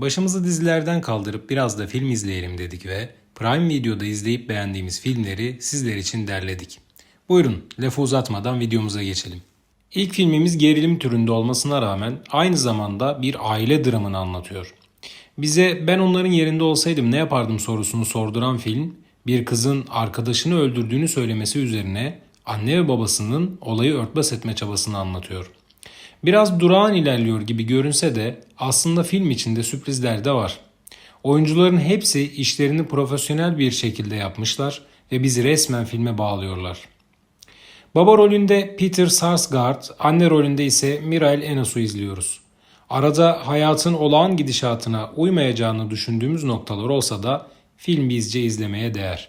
Başımızı dizilerden kaldırıp biraz da film izleyelim dedik ve Prime Video'da izleyip beğendiğimiz filmleri sizler için derledik. Buyurun lafı uzatmadan videomuza geçelim. İlk filmimiz gerilim türünde olmasına rağmen aynı zamanda bir aile dramını anlatıyor. Bize ben onların yerinde olsaydım ne yapardım sorusunu sorduran film, bir kızın arkadaşını öldürdüğünü söylemesi üzerine anne ve babasının olayı örtbas etme çabasını anlatıyor. Biraz durağan ilerliyor gibi görünse de aslında film içinde sürprizler de var. Oyuncuların hepsi işlerini profesyonel bir şekilde yapmışlar ve bizi resmen filme bağlıyorlar. Baba rolünde Peter Sarsgaard, anne rolünde ise Mirael Enos'u izliyoruz. Arada hayatın olağan gidişatına uymayacağını düşündüğümüz noktalar olsa da film bizce izlemeye değer.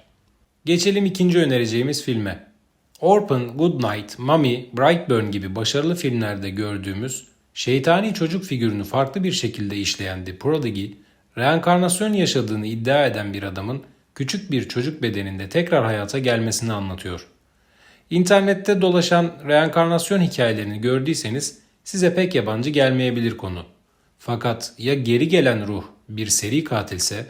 Geçelim ikinci önereceğimiz filme. Orphan, Goodnight, Mummy, Brightburn gibi başarılı filmlerde gördüğümüz şeytani çocuk figürünü farklı bir şekilde işleyen The Prodigy, reenkarnasyon yaşadığını iddia eden bir adamın küçük bir çocuk bedeninde tekrar hayata gelmesini anlatıyor. İnternette dolaşan reenkarnasyon hikayelerini gördüyseniz size pek yabancı gelmeyebilir konu. Fakat ya geri gelen ruh bir seri katilse?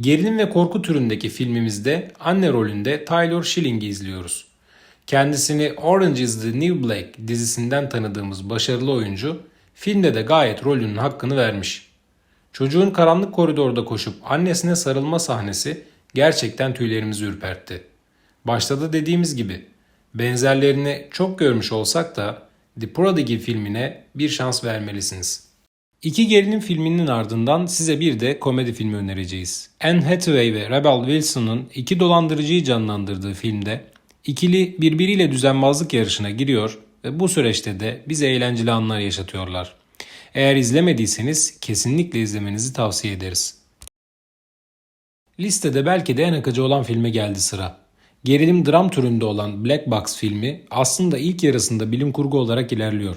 Gerilim ve korku türündeki filmimizde anne rolünde Taylor Schilling'i izliyoruz. Kendisini Orange is the New Black dizisinden tanıdığımız başarılı oyuncu filmde de gayet rolünün hakkını vermiş. Çocuğun karanlık koridorda koşup annesine sarılma sahnesi gerçekten tüylerimizi ürpertti. Başta da dediğimiz gibi benzerlerini çok görmüş olsak da The Prodigy filmine bir şans vermelisiniz. İki gerilim filminin ardından size bir de komedi filmi önereceğiz. Anne Hathaway ve Rebel Wilson'ın iki dolandırıcıyı canlandırdığı filmde ikili birbiriyle düzenbazlık yarışına giriyor ve bu süreçte de bize eğlenceli anlar yaşatıyorlar. Eğer izlemediyseniz kesinlikle izlemenizi tavsiye ederiz. Listede belki de en akıcı olan filme geldi sıra. Gerilim dram türünde olan Black Box filmi aslında ilk yarısında bilim kurgu olarak ilerliyor.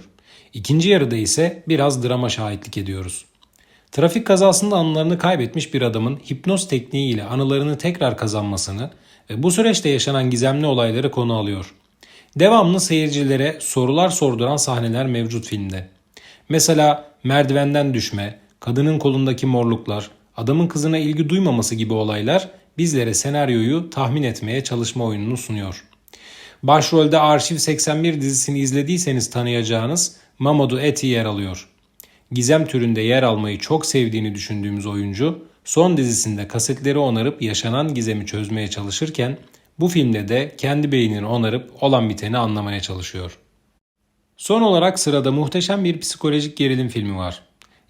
İkinci yarıda ise biraz drama şahitlik ediyoruz. Trafik kazasında anılarını kaybetmiş bir adamın hipnoz tekniğiyle anılarını tekrar kazanmasını bu süreçte yaşanan gizemli olayları konu alıyor. Devamlı seyircilere sorular sorduran sahneler mevcut filmde. Mesela merdivenden düşme, kadının kolundaki morluklar, adamın kızına ilgi duymaması gibi olaylar bizlere senaryoyu tahmin etmeye çalışma oyununu sunuyor. Başrolde Arşiv 81 dizisini izlediyseniz tanıyacağınız Mamadou Eti yer alıyor. Gizem türünde yer almayı çok sevdiğini düşündüğümüz oyuncu son dizisinde kasetleri onarıp yaşanan gizemi çözmeye çalışırken bu filmde de kendi beynini onarıp olan biteni anlamaya çalışıyor. Son olarak sırada muhteşem bir psikolojik gerilim filmi var.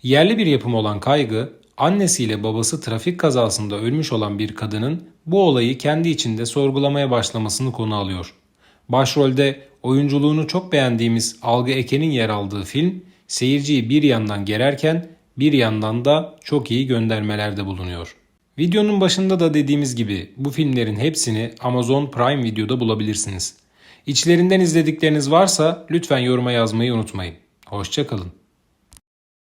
Yerli bir yapım olan Kaygı, annesiyle babası trafik kazasında ölmüş olan bir kadının bu olayı kendi içinde sorgulamaya başlamasını konu alıyor. Başrolde oyunculuğunu çok beğendiğimiz Algı Eken'in yer aldığı film, seyirciyi bir yandan gererken bir yandan da çok iyi göndermelerde bulunuyor. Videonun başında da dediğimiz gibi bu filmlerin hepsini Amazon Prime Video'da bulabilirsiniz. İçlerinden izledikleriniz varsa lütfen yoruma yazmayı unutmayın. Hoşçakalın.